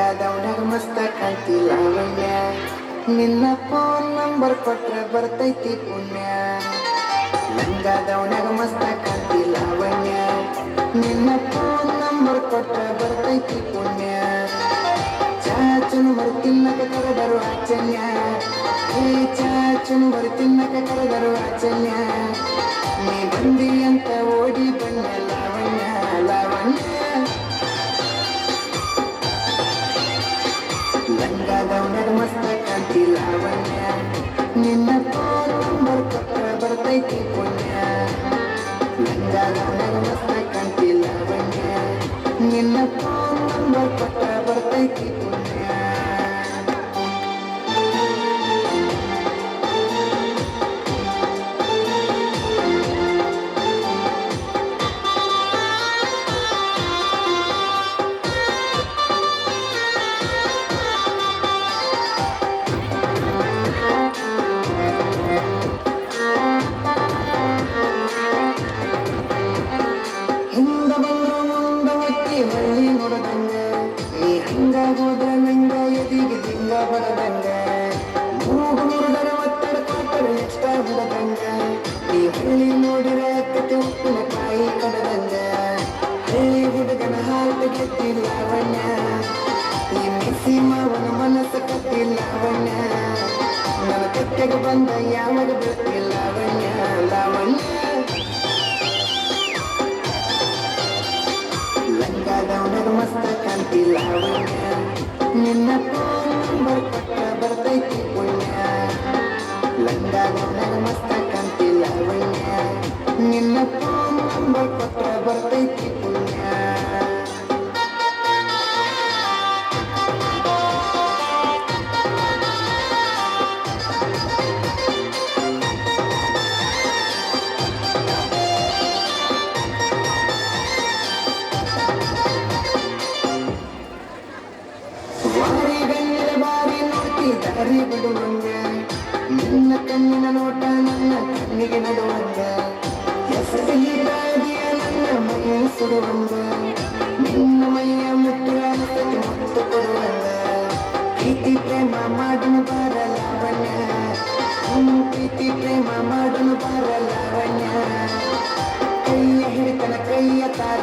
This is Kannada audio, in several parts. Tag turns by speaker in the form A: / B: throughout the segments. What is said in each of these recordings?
A: ಆಗದವನಾಗ ಮಸ್ತ ಕಾಣ್ತಿಲ್ಲ ಅವಣ್ಯ ನಿನ್ನ ಫೋನ್ ನಂಬರ್ ಕೊಟ್ರೆ ಬರ್ತೈತಿ ಪುಣ್ಯ ನಂಗಾದವನಾಗ ಮಸ್ತ ಕಾಣ್ತಿಲ್ಲ ಲಾವಣ್ಯ ನಿನ್ನ ಫೋನ್ ನಂಬರ್ ಕೊಟ್ರೆ ಬರ್ತೈತಿ ಪುಣ್ಯ ಚಾಚನು ಬರ್ತಿನ್ನಕ ಕರೆದರು ಆಚನ್ಯ ಏ ಚಾಚನು ಬರ್ತಿನ್ನಕ ಕರೆದರು ಆಚನ್ಯ ನೀ ಬಂದಿ ಅಂತ ಓಡಿ ಬಂದ ಲಾವಣ್ಯ ಲಾವಣ್ಯ ಕಾಂತಿ ಲಾವಣ್ಯ ನಿನ್ನ ಕೊಟ್ರ ಬರ್ತೈತಿ ಪುಣ್ಯ ಮಸ್ತ ಕಾಂತಿ ಲಾವಣ್ಯ ನಿನ್ನ ಪಾಲು ಬರ್ತೈತಿ ಪುಣ್ಯ ಹೊಳ್ಳಿ ನೋಡದಂಗ. ನೀ ಹಂಗ ಹೋದ್ರ ನಂಗ ಎದಿಗೆ ದಿಂಗ ಬರದಂಗ ಮೂಗು ನೋಡಿದರೆ ಒತ್ತಡ ಕೊಟ್ಟರೆ ಎಷ್ಟ ಬಿಡದಂಗ ನೀ ಹಳ್ಳಿ ನೋಡಿರ ಕತೆ ಉಪ್ಪಿನ ಕಾಯಿ ಕಡದಂಗ. ಹಳ್ಳಿ ಹುಡುಗನ ಹಾಲು ಗೆದ್ದಿ ಅವಣ್ಣ ಈ ಮಿಸಿ ಮಾವನ ಮನಸ್ಸು ಕತ್ತಿಲ್ಲ ಅವಣ್ಣ ನನ್ನ ಕತ್ತೆಗೆ ಬಂದ ಯಾವಾಗ ಬರ್ತಿಲ್ಲ ಅವಣ್ಣ ಲಾವಣ್ಯ. ಮಸ್ತ ನಿನ್ನ ಕೊಟ್ಟ ಬರ್ತೈತಿ ಪುಣ್ಯ ದಾರಿ ಬಿಡುವಂಗ ನಿನ್ನ ಕಣ್ಣಿನ ನೋಟ ನನ್ನ ಕಣ್ಣಿಗೆ ನಡುವಂಗ. ಹೆಸರಲ್ಲಿ ಬಾದಿಯ ನನ್ನ ಮೈಯ ಸುಡುವಂಗ ನಿನ್ನ ಮೈಯ ಮುಟ್ಟುವ ಮುತ್ತು ಕೊಡುವಂಗ. ಪ್ರೀತಿ ಪ್ರೇಮ ಮಾಡನು ಬಾರ ಲಾವಣ್ಯ ಹ್ಮ್, ಪ್ರೀತಿ ಪ್ರೇಮ ಮಾಡನು ಬಾರ ಕೈಯ ಹಿಡಿತನ ಕೈಯ ತಾರ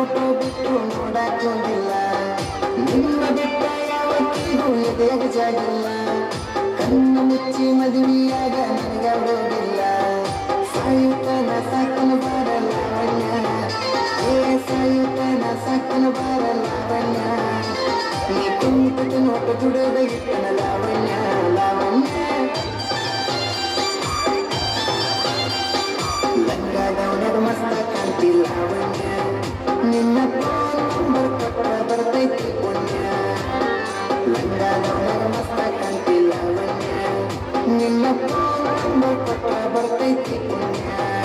A: ಹುಡುಗರ ಫೋಟೋ ಬಿಟ್ಟು ನೋಡಕ್ ಹೋಗಿಲ್ಲ ನಿಮ್ಮ ಬಿಟ್ಟ ಯಾವತ್ತಿಗೂ ಎದೆಯಾಗ ಜಾಗಿಲ್ಲ ಕಣ್ಣ ಮುಚ್ಚಿ ಮದುವೆಯಾಗ ನನಗಾಡೋದಿಲ್ಲ ಸಾಯುತ್ತನ ಸಾಕನ ಬಾರ ಲಾವಣ್ಯ ಏ ಸಾಯುತ್ತನ ಸಾಕನ ಬಾರ ಲಾವಣ್ಯ ನೀ ಕುಂತ ನೋಟ ದುಡದ ಇಟ್ಟನ ಲಾವಣ್ಯ ಲಾವಣ್ಯ ನಿನ್ನ ಬರ್ತೈತಿ ಪುಣ್ಯ